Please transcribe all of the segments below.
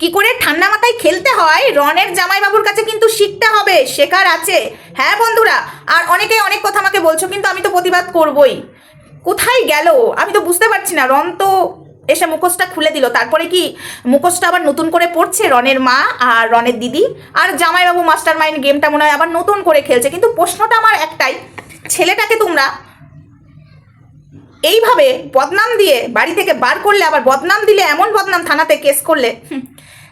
কি করে ঠান্ডা মাথায় খেলতে হয়? রনের জামাইবাবুর কাছে কিন্তু শিখতে হবে, শেখার আছে। হ্যাঁ বন্ধুরা, আর অনেকে অনেক কথা আমাকে বলছো, কিন্তু আমি তো প্রতিবাদ করবই। কোথায় গেল? আমি তো বুঝতে পারছি না। রন তো এসে মুখোশটা খুলে দিল। তারপরে কি? মুখোশটা আবার নতুন করে পড়ছে রনের মা আর রনের দিদি। আর জামাইবাবু মাস্টার মাইন্ড গেমটা মনে হয় আবার নতুন করে খেলছে। কিন্তু প্রশ্নটা আমার একটাই, ছেলেটাকে তোমরা এইভাবে বদনাম দিয়ে বাড়ি থেকে বার করলে, আবার বদনাম দিলে এমন বদনাম থানাতে কেস করলে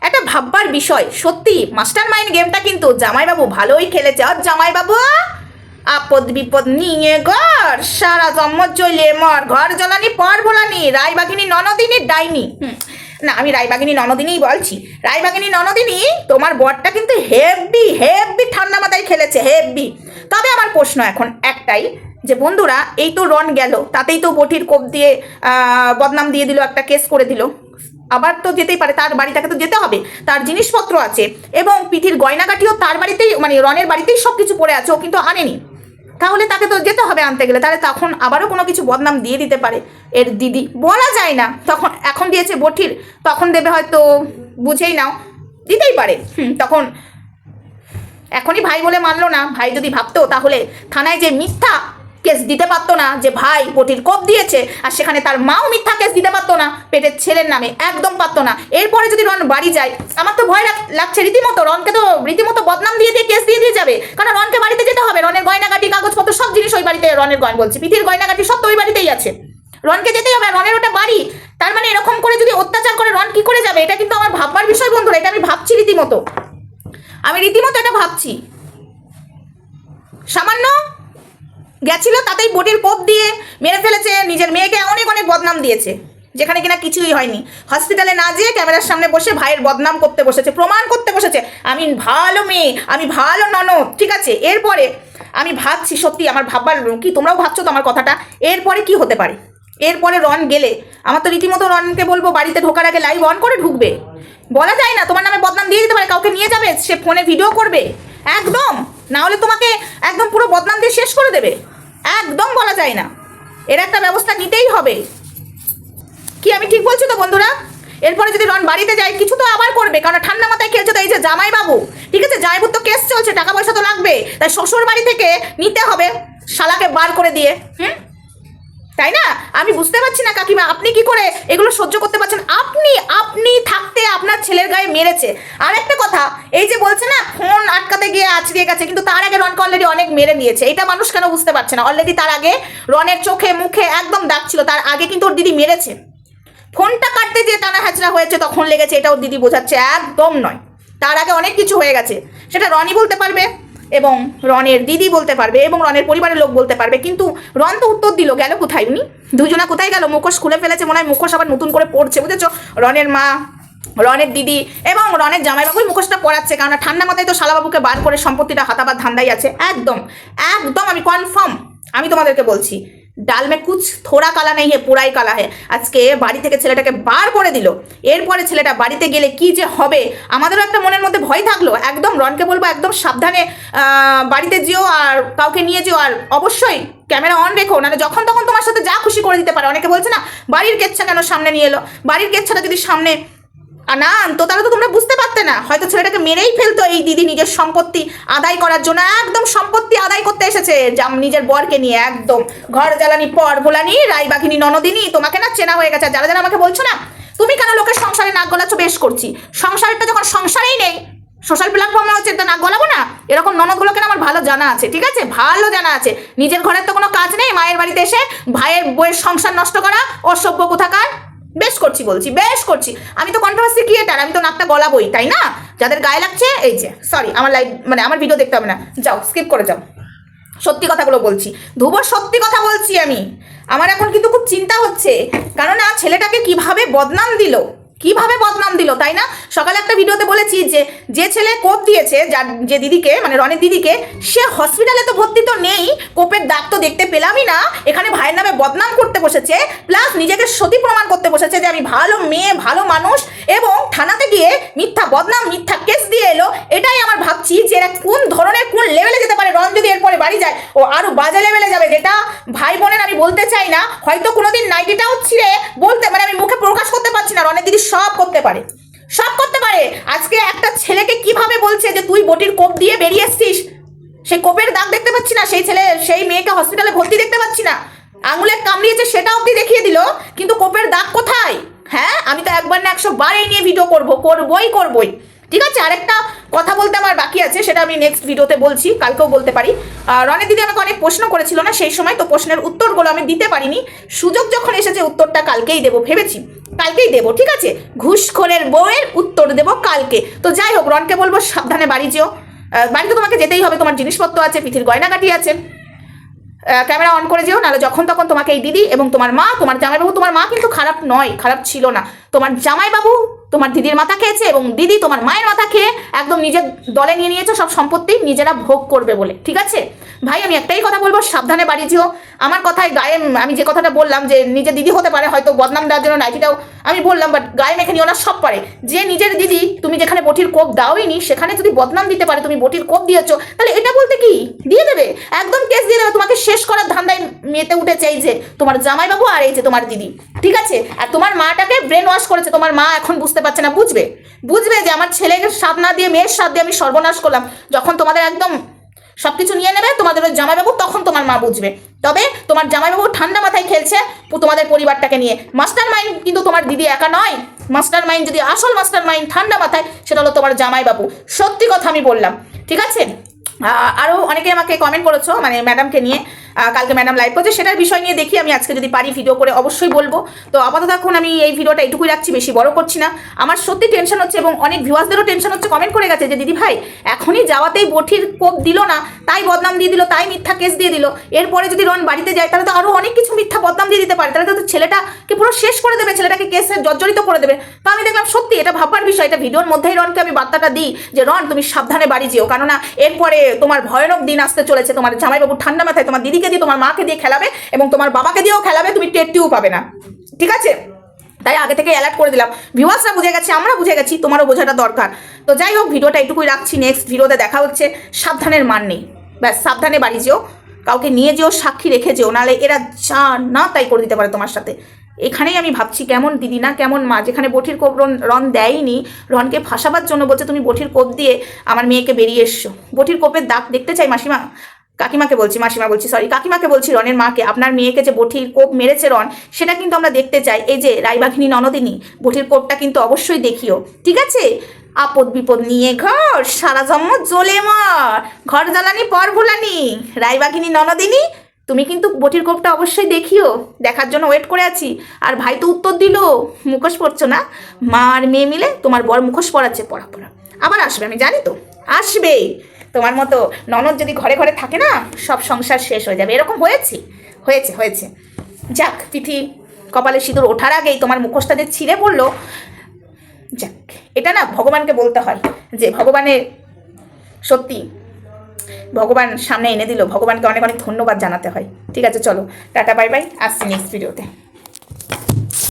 একটা ভাববার বিষয়, সত্যি মাস্টার মাইন্ড গেমটা কিন্তু জামাইবাবু ভালোই খেলেছে। আর জামাইবাবু, আপদ বিপদ নিয়ে ঘর, সারা জন্ম চলে মর, ঘর জ্বলানি, পর ভোলানি, রায়বাগিনী ননদিনী ডাইনি। না, আমি রায়বাগিনী ননদিনীই বলছি। রায়বাগিনী ননদিনী, তোমার বরটা কিন্তু হেভি হেভি ঠান্ডা মাথায় খেলেছে, হেভি। তবে আমার প্রশ্ন এখন একটাই, যে বন্ধুরা, এই তো রন গেল, তাতেই তো বটির কোপ দিয়ে বদনাম দিয়ে দিল, একটা কেস করে দিল। আবার তো যেতেই পারে, তার বাড়িটাকে তো যেতে হবে, তার জিনিসপত্র আছে এবং পিঠির গয়নাগাটিও তার বাড়িতেই মানে রনের বাড়িতেই সব কিছু পড়ে আছে, ও কিন্তু আনেনি। তাহলে তাকে তো যেতে হবে আনতে গেলে, তাহলে তখন আবারও কোনো কিছু বদনাম দিয়ে দিতে পারে এর দিদি। বলা যায় না, তখন, এখন দিয়েছে বঠির, তখন দেবে হয়তো, বুঝেই নাও, দিতেই পারে। তখন, এখনই ভাই বলে মানলো না, ভাই যদি ভাবতো তাহলে থানায় যে মিথ্যা কেস দিতে পারতো না যে ভাই পটির কোপ দিয়েছে আর সেখানে তার মাও মিথ্যা কেস দিতে পারতো না, পেটের ছেলের নামে একদম পারতো না। এরপরে যদি রন বাড়ি যায়, আমার তো ভয় লাগ- লাগছে রীতিমতো, রনকে তো রীতিমতো বদনাম দিয়ে দিয়ে কেস দিয়ে দিয়ে যাবে। কারণ রনকে বাড়িতে যেতে হবে, রনের গয়নাগাটি, কাগজপত্র সব জিনিস ওই বাড়িতে রনের গয়ন বলছি, পিঠির গয়নাগাটি সব তো ওই বাড়িতেই আছে। রনকে যেতেই হবে রনের ওটা বাড়ি। তার মানে এরকম করে যদি অত্যাচার করে, রন কি করে যাবে? এটা কিন্তু আমার ভাববার বিষয় বন্ধুরা, এটা আমি ভাবছি রীতিমতো। আমি রীতিমতো এটা ভাবছি। সামান্য গেছিল তাতেই বটির কোপ দিয়ে মেরে ফেলেছে, নিজের মেয়েকে অনেক অনেক বদনাম দিয়েছে, যেখানে কিনা কিছুই হয়নি। হসপিটালে না যেয়ে ক্যামেরার সামনে বসে ভাইয়ের বদনাম করতে বসেছে, প্রমাণ করতে বসেছে, আমি ভালো মেয়ে, আমি ভালো ননদ, ঠিক আছে? এরপরে আমি ভাবছি, সত্যি আমার ভাববার কি? তোমরাও ভাবছ তো আমার কথাটা? এরপরে কি হতে পারে? এরপরে রন গেলে, আমার তো রীতিমতো রনকে বলব, বাড়িতে ঢোকার আগে লাইভ অন করে ঢুকবে। বলা যায় না, তোমার নামে বদনাম দিয়ে দিতে পারে, কাউকে নিয়ে যাবে, সে ফোনে ভিডিও করবে, একদম। না হলে তোমাকে একদম পুরো বদনাম দিয়ে শেষ করে দেবে। একদম বলা যায় না। এর একটা ব্যবস্থা নিতেই হবে। কি আমি ঠিক বলছি তো বন্ধুরা? এরপরে যদি রন বাড়িতে যায়, কিছু তো আবার করবে, কারণ ঠান্ডা মাথায় খেলছে তো এই যে জামাই বাবু ঠিক আছে? জামাইবুর তো কেস চলছে, টাকা পয়সা তো লাগবে। তাই শ্বশুর বাড়ি থেকে নিতে হবে, শালাকে বার করে দিয়ে। হুম? তাই না? আমি বুঝতে পারছি না, কাকিমা, আপনি কি করে এগুলো সহ্য করতে পারছেন? আপনি আপনি থাকতে আপনার ছেলের গায়ে মেরেছে। আর একটা কথা, এই যে বলছে না, ফোন আটকাতে গিয়ে আছড়িয়ে গেছে, কিন্তু তার আগে রনকে অলরেডি অনেক মেরে দিয়েছে। এটা মানুষ কেন বুঝতে পারছে না? অলরেডি তার আগে রনের চোখে, মুখে একদম দাগ ছিল, তার আগে কিন্তু ওর দিদি মেরেছে। ফোনটা কাটতে যে টানা হ্যাচড়া হয়েছে, তখন লেগেছে, এটা ওর দিদি বোঝাচ্ছে, একদম নয়। তার আগে অনেক কিছু হয়ে গেছে। সেটা রনি বলতে পারবে? এবং রনের দিদি বলতে পারবে এবং রনের পরিবারের লোক বলতে পারবে। কিন্তু রন তো উত্তর দিল, গেল কোথায় উনি? দুজনা কোথায় গেল? মুখোশ খুলে ফেলেছে মনে হয়, মুখোশ আবার নতুন করে পড়ছে, বুঝেছ? রনের মা, রনের দিদি এবং রনের জামাইবাবুই মুখোশটা পড়াচ্ছে কারণ ঠান্ডা মাথায় তো শালাবাবুকে বার করে সম্পত্তিটা হাতাবার ধান্দাই আছে। একদম একদম আমি কনফার্ম আমি তোমাদেরকে বলছি ডাল মে কুচ থোড়া কালা নেই হে, পুরাই কালা হে। আজকে বাড়ি থেকে ছেলেটাকে বার করে দিল। এরপরে ছেলেটা বাড়িতে গেলে কি যে হবে, আমাদেরও একটা মনের মধ্যে ভয় থাকল। একদম রনকে বলব, একদম সাবধানে বাড়িতে যেও আর কাউকে নিয়ে যেও। আর অবশ্যই ক্যামেরা অন রেখো, নাহলে যখন তখন তোমার সাথে যা খুশি করে দিতে পারে। অনেকে বলছে না, বাড়ির কেচ্ছা কেন সামনে নিয়ে এলো? বাড়ির কেচ্ছাটা যদি সামনে আর না আনতো তাহলে তো তোমরা বুঝতে পারতে না। হয়তো ছেলেটাকে মেরেই ফেলতো এই দিদি নিজের সম্পত্তি আদায় করার জন্য। একদম সম্পত্তি আদায় করতে এসেছে জাম- নিজের বরকে নিয়ে, একদম। ঘর জ্বালানি, পর ভোলানি রায়বাঘিনী ননদিনী, তোমাকে না চেনা হয়ে গেছে। যারা যারা আমাকে বলছো না, তুমি কেন লোকের সংসারে নাক গলাচ্ছ? বেশ করছি। সংসারটা যখন সংসারেই নেই সোশ্যাল প্ল্যাটফর্মে হচ্ছে তা নাক গলাবো না? এরকম ননদগুলোকে আমার ভালো জানা আছে, ঠিক আছে? ভালো জানা আছে। নিজের ঘরের তো কোনো কাজ নেই, মায়ের বাড়িতে এসে ভাইয়ের বইয়ের সংসার নষ্ট করা, অসভ্য কোথাকার? বেশ করছি বলছি, বেশ করছি। আমি তো কন্ট্রোভার্সি ক্রিয়েটার আমি তো নাকটা গলা বই তাই না? যাদের গায়ে লাগছে, এই যে সরি আমার লাইভ মানে আমার ভিডিও দেখতে হবে না। যাও স্কিপ করে যাও। সত্যি কথাগুলো বলছি। ধুবর সত্যি কথা বলছি আমি। আমার এখন কিন্তু খুব চিন্তা হচ্ছে কারণ না ছেলেটাকে কীভাবে বদনাম দিল? কীভাবে বদনাম দিল, তাই না? একটা ভিডিওতে বলেছি যে যে ছেলে কোপ দিয়েছে, যার যে দিদিকে মানে রনের দিদিকে, সে হসপিটালে তো ভর্তি তো নেই, কোপের দাগ তো দেখতে পেলামই না, এখানে ভাইয়ের নামে বদনাম করতে বসেছে প্লাস নিজেকে সতী প্রমাণ করতে বসেছে যে আমি ভালো মেয়ে, ভালো মানুষ, এবং থানাতে গিয়ে মিথ্যা বদনাম, মিথ্যা কেস দিয়ে এলো, এটাই আমার ভাবছি যে এরা কোন ধরনের, কোন লেভেলে যেতে পারে। রন যদি এরপরে বাড়ি যায়, ও আরও বাজে লেভেলে যাবে, যেটা ভাই বোনের আমি বলতে চাই না, হয়তো কোনোদিন নাইটিটাও ছিঁড়ে বলতে মানে আমি মুখে প্রকাশ করতে পারছি না, রনের দিদি সব করতে পারে। সব করতে পারে। আজকে একটা ছেলেকে কীভাবে বলছে যে তুই বটির কোপ দিয়ে বেরিয়ে এসছিস সেই কোপের দাগ দেখতে পাচ্ছি না, সেই ছেলে, সেই মেয়েকে হসপিটালে ভর্তি দেখতে পাচ্ছি না। আঙুলে কামড়িয়েছে, সেটা অবধি দেখিয়ে দিল, কিন্তু কোপের দাগ কোথায়? হ্যাঁ আমি তো একবার না একশো বার এই নিয়ে ভিডিও করব, করবই করবই। ঠিক আছে, আরেকটা কথা বলতে আমার বাকি আছে, সেটা আমি নেক্সট ভিডিওতে বলছি, কালকেও বলতে পারি। আর রনের দিদি আমাকে অনেক প্রশ্ন করেছিল না, সেই সময় তো প্রশ্নের উত্তরগুলো আমি দিতে পারিনি। সুযোগ যখন এসেছে, উত্তরটা কালকেই দেবো ভেবেছি। কালকেই দেবো, ঠিক আছে? ঘুষখোরের বউয়ের উত্তর দেবো কালকে। তো যাই হোক রনকে বলব, সাবধানে বাড়ি যেও। বাড়িতে তোমাকে যেতেই হবে, তোমার জিনিসপত্র আছে পিঠির গয়নাকাটি আছে। ক্যামেরা অন করে যেও, নাহলে যখন তখন তোমাকে এই দিদি এবং তোমার মা, তোমার জামাইবাবু, তোমার মা কিন্তু খারাপ নয়, খারাপ ছিল না। তোমার জামাইবাবু তোমার দিদির মাথা খেয়েছে এবং দিদি তোমার মায়ের মাথা খেয়ে একদম নিজের দলে নিয়ে নিয়েছো সব সম্পত্তি নিজেরা ভোগ করবে বলে, ঠিক আছে? ভাই, আমি একটাই কথা বলব, সাবধানে বাড়ি যেও। আমার কথায় গায়ে, আমি যে কথাটা বললাম যে নিজের দিদি হতে পারে, হয়তো বদনাম দেওয়ার জন্য নাইটিটাও আমি বললাম বাট গায়ে মেখে নিও না, সব পারে। যে নিজের দিদি, তুমি যেখানে বটির কোপ দাওইনি, সেখানে যদি বদনাম দিতে পারে, তুমি বটির কোপ দিয়েছ, তাহলে এটা বলতে কি? দিয়ে দেবে? একদম কেস দিয়ে দেবে, তোমাকে শেষ করার ধান্দায় মেতে উঠেছে এই যে, তোমার জামাইবাবু আর এই যে তোমার দিদি, ঠিক আছে? আর তোমার মাটাকে ব্রেন ওয়াশ করেছে, তোমার মা এখন বুঝতে পারছে না, বুঝবে? বুঝবে যে আমার ছেলেকে স্বাদ না দিয়ে, মেয়ের স্বাদ দিয়ে আমি সর্বনাশ করলাম, যখন তোমাদের একদম সবকিছু নিয়ে নেবে, তোমাদের ওই জামাইবাবু, তখন তোমার মা বুঝবে। তবে তোমার জামাইবাবু ঠান্ডা মাথায় খেলছে তোমাদের পরিবারটাকে নিয়ে। মাস্টার মাইন্ড কিন্তু তোমার দিদি একা নয় মাস্টার মাইন্ড যদি আসল মাস্টার মাইন্ড ঠান্ডা মাথায়, সেটা হলো তোমার জামাইবাবু। সত্যি কথা আমি বললাম, ঠিক আছে? আরও অনেকে আমাকে কমেন্ট করেছ মানে ম্যাডামকে নিয়ে। কালকে ম্যাডাম লাইভ করছে, সেটার বিষয় নিয়ে দেখি, আমি আজকে যদি পারি ভিডিও করে অবশ্যই বলব। তো আপাতত এখন আমি এই ভিডিওটা এটুকুই রাখছি, বেশি বড় করছি না। আমার সত্যি টেনশন হচ্ছে এবং অনেক ভিউয়ার্সদেরও টেনশন হচ্ছে কমেন্ট করে গেছে যে, দিদি ভাই, এখনই যাওয়াতেই বঠির কোপ দিল না, তাই বদনাম দিয়ে দিল, তাই মিথ্যা কেস দিয়ে দিল। এরপরে যদি রন বাড়িতে যায়, তাহলে তো আরও অনেক কিছু মিথ্যা বদনাম দিয়ে দিতে পারে। তাহলে তো ছেলেটাকে পুরো শেষ করে দেবে, ছেলেটাকে কেসে জর্জরিত করে দেবে। তো আমি দেখলাম সত্যি এটা ভাববার বিষয়, এটা ভিডিওর মধ্যেই রনকে আমি বার্তাটা দিই যে, রন, তুমি সাবধানে বাড়ি যেও। কেননা এরপরে তোমার ভয়ানক দিন আসতে চলেছে, তোমার জামাইবাবু ঠান্ডা মাথায়, তোমার দিদিকে দিয়ে তোমার মাকে দিয়ে খেলাবে এবং তোমার বাবাকে দিয়েও খেলাবে, তুমি টেরটিও পাবে না। ঠিক আছে? তাই আগে থেকে অ্যালার্ট করে দিলাম। ভিউয়ার্সরা বুঝে গেছে, আমরা বুঝে গেছি, তোমারও বোঝাটা দরকার। তো যাই হোক, ভিডিওটা এটুকুই রাখছি। নেক্সট ভিডিওতে দেখা হচ্ছে। সাবধানের মান নেই। ব্যাস, সাবধানে বাড়ি যেও। কাউকে নিয়ে যেও, সাক্ষী রেখে যেও। নাহলে এরা যা না তাই করে দিতে পারে তোমার সাথে। এখানেই আমি ভাবছি, কেমন দিদি না, কেমন মা? যেখানে বঠির কোপ রন রন দেয়নি রনকে ফাঁসাবার জন্য বলছে, তুমি বঠির কোপ দিয়ে আমার মেয়েকে বেরিয়ে এসছো বঠির কোপের দাগ দেখতে চাই মাসিমা? কাকিমাকে বলছি, মাসিমা বলছি সরি কাকিমাকে বলছি রনের মাকে, আপনার মেয়েকে যে বঠির কোপ মেরেছে রন, সেটা কিন্তু আমরা দেখতে চাই। এই যে রাইবাঘিনী ননদিনী, বঠির কোপটা কিন্তু অবশ্যই দেখিও। ঠিক আছে? আপদ বিপদ নিয়ে ঘর, সারা জন্ম জ্বলে মর। ঘর জ্বালানি, পর ভুলানি। রাইবাঘিনী ননদিনী, তুমি কিন্তু বটির কোপটা অবশ্যই দেখিও। দেখার জন্য ওয়েট করে আছি। আর ভাই তো উত্তর দিল, মুখোশ পড়ছো না? মা আর মেয়ে মিলে তোমার বর মুখোশ পড়াচ্ছে পড়া পড়া। আবার আসবে, আমি জানি তো। আসবেই। তোমার মতো ননদ যদি ঘরে ঘরে থাকে না, সব সংসার শেষ হয়ে যাবে। এরকম হয়েছে? হয়েছে হয়েছে। যাক, তিথি কপালে সিঁদুর ওঠার আগেই তোমার মুখোশটা যে ছিঁড়ে পড়ল। যাক, এটা না ভগবানকে বলতে হয় যে ভগবানের সত্যি ভগবান সামনে এনে দিল। ভগবানকে অনেক অনেক ধন্যবাদ জানাতে হয়। ঠিক আছে, চলো, টাটা, বাই বাই। আসছি নেক্সট ভিডিওতে